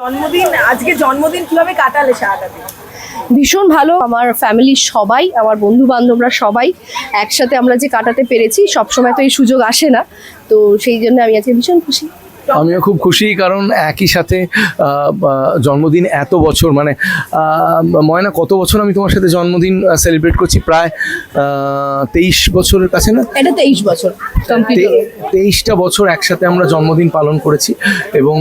জন্মদিন জন্মদিন কাটালে ভীষণ ভালো, আমার ফ্যামিলির সবাই, আমার বন্ধু বান্ধবরা সবাই একসাথে আমরা যে কাটাতে পেরেছি, সবসময় তো এই সুযোগ আসে না, তো সেই জন্য আমি আজকে ভীষণ খুশি। আমিও খুব খুশি কারণ একই সাথে জন্মদিন এত বছর মানে ময়না কত বছর আমি তোমার সাথে জন্মদিন সেলিব্রেট করছি? প্রায় তেইশ বছরের কাছে না? এটা তেইশ বছর তেইশটা বছর একসাথে আমরা জন্মদিন পালন করেছি এবং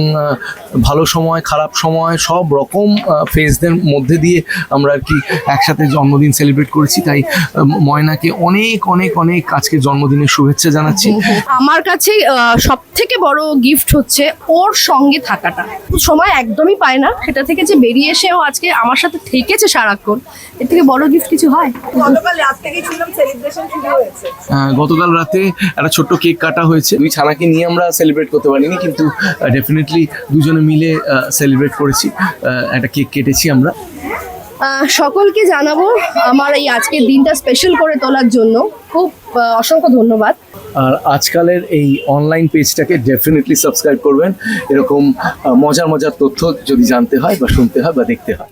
ভালো সময় খারাপ সময় সব রকম ফেজদের মধ্যে দিয়ে আমরা আর কি একসাথে জন্মদিন সেলিব্রেট করেছি। তাই ময়নাকে অনেক অনেক অনেক আজকে জন্মদিনের শুভেচ্ছা জানাচ্ছি। আমার কাছে সব থেকে বড় গিফট হচ্ছে ওর সঙ্গে থাকাটা। সময় একদমই পায় না। সেটা থেকে যে বেরিয়ে এসেও আজকে আমার সাথে থেকেছে সারাক্ষণ এর থেকে বড় গিফট কিছু হয়? গতকাল রাত থেকেই শুনলাম সেলিব্রেশন শুরু হয়েছে। গতকাল রাতে একটা ছোট্ট কেক কাটা হয়েছে। দুই ছানাকে নিয়ে আমরা সেলিব্রেট করতে পারিনি কিন্তু ডেফিনেটলি দুজনে মিলে সেলিব্রেট করেছি। একটা কেক কেটেছি আমরা। সকলকে জানাব আমার এই আজকের দিনটা স্পেশাল করে তোলার জন্য। খুব অসংখ্য ধন্যবাদ। আর আজকালের এই অনলাইন পেজটাকে ডেফিনেটলি সাবস্ক্রাইব করবেন। এরকম মজার মজার তথ্য যদি জানতে হয় বা শুনতে হয় বা দেখতে হয়।